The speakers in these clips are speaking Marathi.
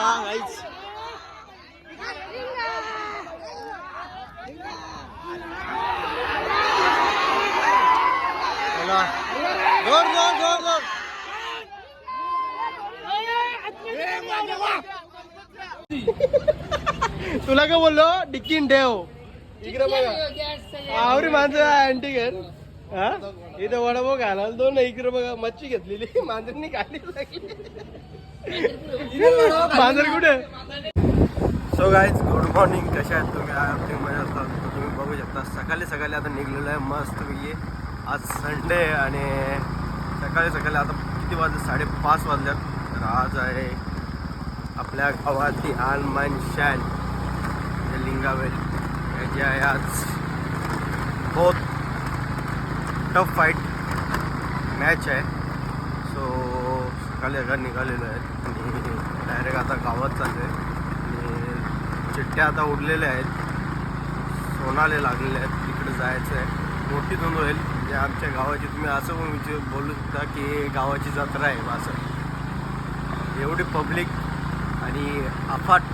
शकता काहीच जोर जोर जोर जोर. तुला काय बोललो? डिक्कीन ठेव इकडे बघा. आवरी माणसं अँटी घर हा? इथं वडापाव घालायला दोन इकडे बघा मच्छी घेतलेली. मांजरनी खाली लागली मांजर कुठे? सो गाईज गुड मॉर्निंग कशा आहेत तुम्ही? आमची मजा असतात. तुम्ही बघू शकता सकाळी सकाळी आता निघलेलं आहे मस्त पैकी. आज संडे आणि सकाळी सकाळी आता किती वाजले? साडेपाच वाजल्यात तर आज आहे आपल्या गावातली आलमान शान शॅन म्हणजे लिंगावेल. याची आहे आज बहुत टफ फाईट मॅच आहे. सो सकाळी सकाळी निघालेलो आहे आणि डायरेक्ट आता गावात चाललो आहे आणि चिठ्ठ्या आता उडलेल्या आहेत. सोनाले लागलेले आहेत. तिकडे जायचं आहे. मोठी दोन होईल. जे आमच्या गावाची तुम्ही असं पण विचार बोलू शकता की गावाची जत्रा आहे असं. एवढी पब्लिक आणि अफाट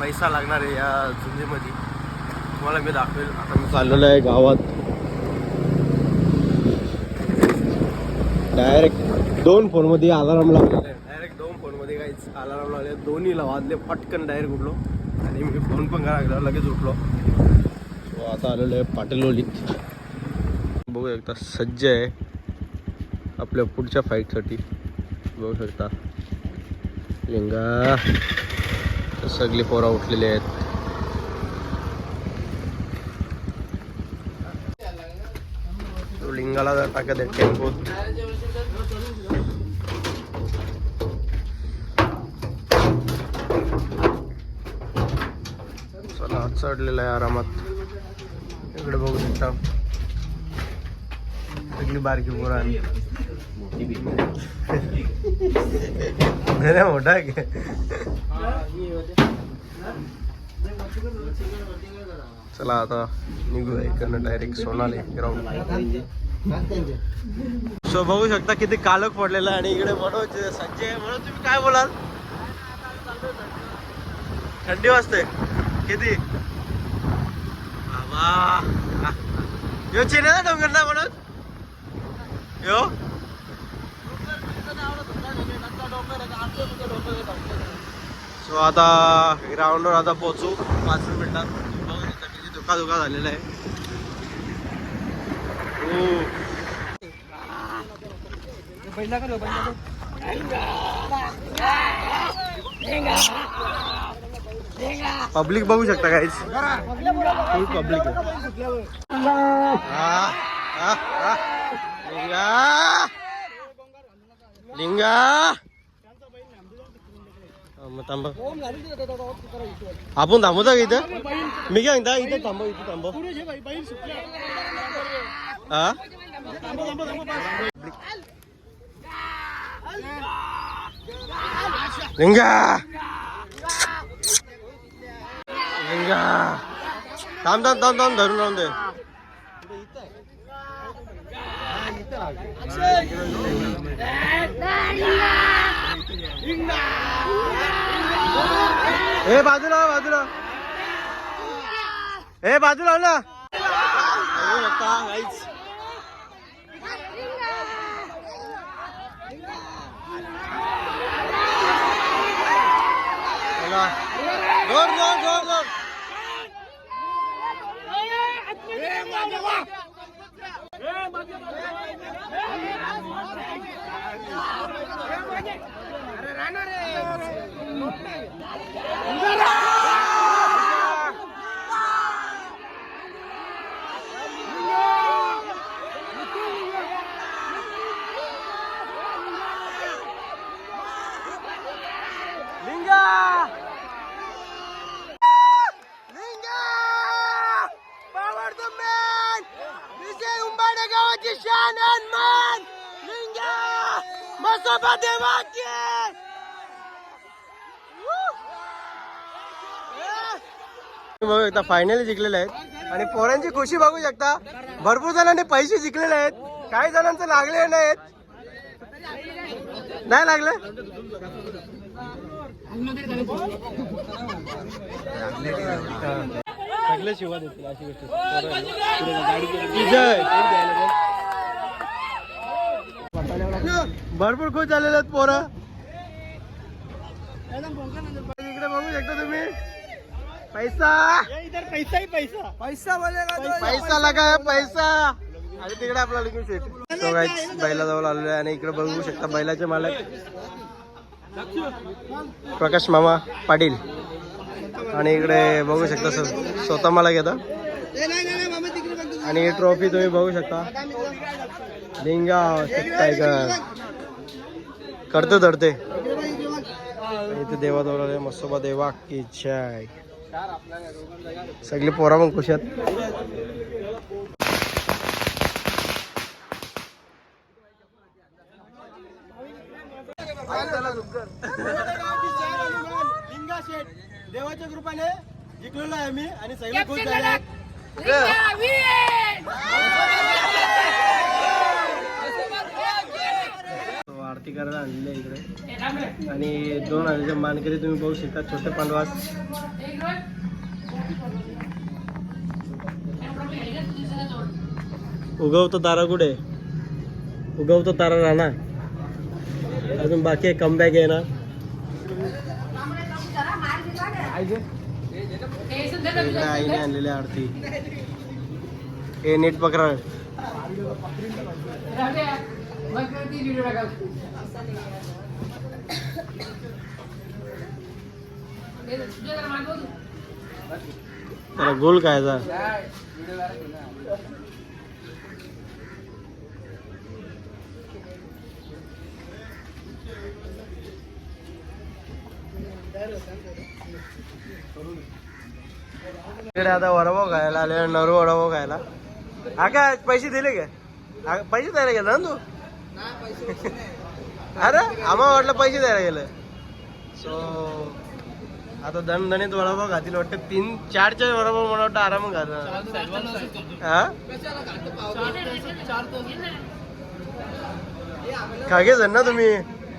पैसा लागणार आहे या झुंजीमध्ये. तुम्हाला मी दाखवेल. आता मी चाललेलो आहे गावात. डायरेक्ट दोन फोनमध्ये अलाराम लावलेला आहे डायरेक्ट दोन फोनमध्ये काहीच अलाराम लावले. दोन्हीला वाजले पटकन डायरेक्ट उठलो. आणि मी फोन पण करायला लगेच उठलो. सो आता आलेलो आहे पाटीलोलीत. बघू शकता सज्ज आहे. आपल्या पुढच्या फाईटसाठी बघू शकता. लिंगा सगळी पोरा उठलेली आहेत. लिंगाला जर टाकत आहे टेम्पोत चला आज चढलेला आहे आरामात. इकडे बघू शकता. सगळी बारकी पोरा नाही मोठा आहे चला आता निघूया. इकडनं डायरेक्ट सोनाले ग्राउंड सो बघू शकता किती कालक पडलेला आहे आणि इकडे मनोज संजय म्हणून तुम्ही काय बोलाल? थंडी वाजते. किती? Ah. यो चेन्नईचा डोंगर ना म्हणून? यो? सो आता ग्राउंडवर आता पोचू पाच मिनिटात. बघू शकता किती धुका धुका झालेला आहे. हो. पब्लिक बघू शकता काहीच फुल पब्लिक लिंगा लिंगा हा, मग थांबा आपण थांबवता का इथं मी काय म्हणता इथं थांबव इथं थांबव हा लिंगा लिंगा थांब थांब थांब थांब धरून राहून दे ए बाजूला हो, बाजूला ए बाजूला हो ना बघू शकता काहीच चला जोर जोर जोर जोर लिंगा लिंगा power the man Vijay Umbade गावाची शान and मान लिंगा देवाची बघू शकता फायनली जिंकलेले आहेत. आणि पोरांची खुशी बघू शकता. भरपूर जणांनी पैसे जिंकलेले आहेत. काही जणांचे लागले नाहीत. नाही लागले? सगळे शिवा देतील अशी गोष्ट. भरपूर खुश झालेले आहेत पोरं. इकडे बघू शकता तुम्ही. पैसा. पैसा पैसा. पैसा पैसा. लगा है पैसा. आणि तिकडे आपला शेट तो बैला जवळ आलेलो आहे आणि इकडे बघू शकता बैलाचे मालक. प्रकाश मामा पाटील. आणि इकडे बघू शकता सर स्वतः मला घेता आणि ट्रॉफी तुम्ही बघू शकता. लिंगा टायगर करते धरते. इथे देवा दौरा मस्तोबा देवा की जय. सगळी पोरा मग खुश देवाच्या कृपाने जिंकलेलो आहे मी आणि सगळे खुश झाले आरती करायला आणलेली आहे इकडे आणि दोन हजारचे मानकरी तुम्ही बघू शकता छोटे पांडवास. उगवतो तारा कुठे? उगवतो तारा राहणार अजून बाकी आहे कमबॅक आहे ना. आईने आणलेली आरती. हे नीट पकरा त्याला गोल काय जा. इकडे आता वडापाव खायला आले नरू वडापाव खायला. हा काय पैसे दिले का पैसे द्यायला गेला ना तू? अरे आम्हाला वाटलं पैसे द्यायला गेलं. सो आता दणदणीत वडापाव खातील वाटतं तीन चार चार वडापाव मला वाटतं आराम घाल हा? खागे जण ना तुम्ही.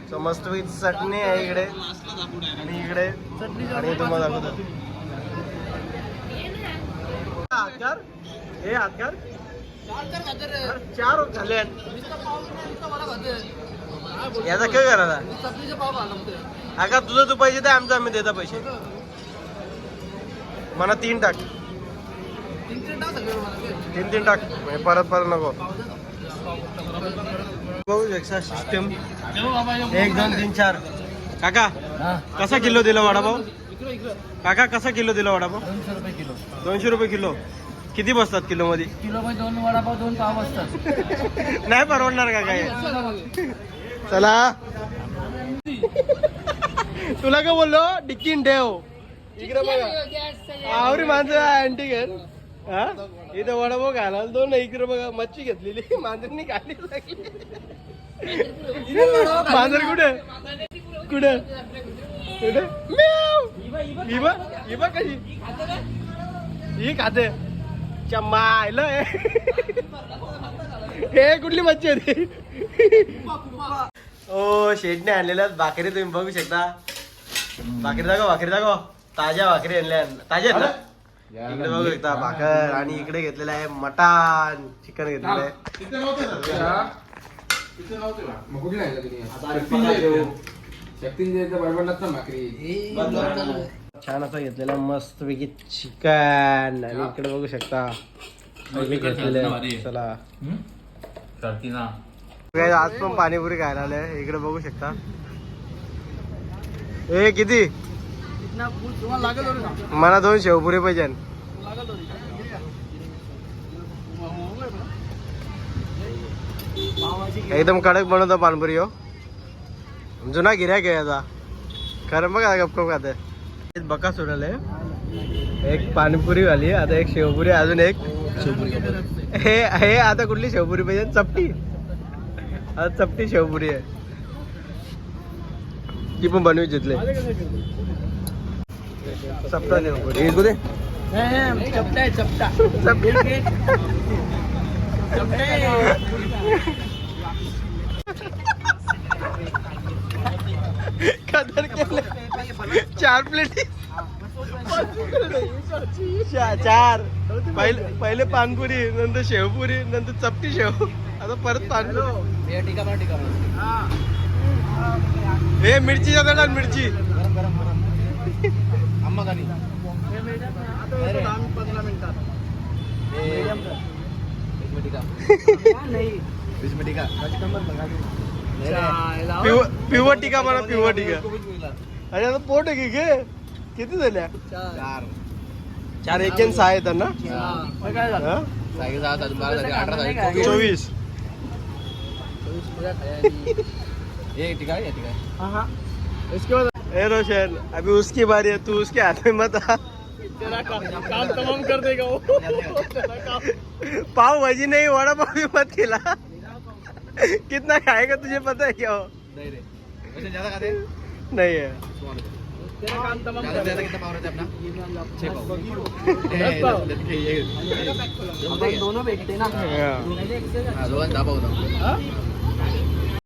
सो मस्त चटणी आहे इकडे. आणि इकडे. आणि तुम्हाला दाखवतो. हातकार हे हातकार चार झाले याचा काय करायला अका तुझं तू पैसे दे आमचं आम्ही देता पैसे. मला तीन टाक. तीन तीन टाक म्हणजे परत परत नको. बघू शकता सिस्टम एक दोन तीन चार. काका कसा किलो दिला वडापाव? काका कसा किलो दिला वडापाव? दोनशे रुपये किलो. दोनशे रुपये किलो. किती बसतात किलो मध्ये किलो मध्ये दोन वडापाव दोन पाव असतात नाही परवडणार का काय? चला. तुला काय बोललो? डिक्कीन ठेव. इकडे बघा. आवरी माणसं अँटी घेत हा? इथं वडापाव घाला दोन इकडे बघा मच्छी घेतलेली. मांजरनी खाली लागली. मांजर कुठे? कुठे? कुठे? म्याव. इबा इबा कशी? ही खाते. हे कुठली मच्छी होती? ओ शेडने आणलेल्या भाकरी तुम्ही बघू शकता. भाकरी दाखव भाकरी दाखव. ताज्या भाकरी आणल्या. ताज्या आहेत ना? इकडे बघू शकता भाकर आणि इकडे घेतलेलं आहे मटण चिकन घेतलेलं आहे. ना भाकरी. छान असं घेतलेलं मस्त पैकी चिकन. आणि इकडे बघू शकता. घेतलेले. आहे. चला. आज पण पाणीपुरी खायला आले इकडे बघू शकता. ए किती? मला दोन शेवपुरी पाहिजे. एकदम कडक बनवतो पाणपुरी हो. जुना गिऱ्हाईक आहे याचा. खरं बघा गपकप खात. बका सोडले एक पाणीपुरी वाली आता एक शेवपुरी अजून एक. हे हे आता कुठली शेवपुरी पाहिजे? चपटी. आता चपटी शेवपुरी आहे. ती पण बनवी जितले चपटा शेवपुरी. हे दे चपटा आहे चपटा. चपटा. कदर केलं. चार प्लेटी चार पहिले पहिले पानपुरी नंतर शेवपुरी नंतर चपटी शेव. आता परत पानपुरी. हे मला हे मिरची गरम गरम गरम. अम्मा गाणी पिव पिवळ टिका म्हणा पिवळ टिका. अरे आता पोट आहे की घे किती झाल्या चार। चार एक सहा आहेत ना? काय झालं हा? सायकल सहा तास, बारा तास, अठरा तास, चोवीस. चोवीस चोवीस पुऱ्या खायची. ये टिका ये टिका। ए रोशन अभी उसकी बारी है तू उसके हाथ में मत आ। काम तमाम कर देगा वो। पाव भाजी नहीं वड़ा पाव भी मत खिला। कितना खाएगा तुझे पता है क्या वो? नहीं रे वैसे ज़्यादा खाते हैं? नहीं है तेरा काम तमाम ज्यादा से ज्यादा कितना पावर रहता है अपना छह पाव दस पाव. ये- ये- आपण दोनों भेटते ना हाँ. हाँ, दोघांचा पाव होता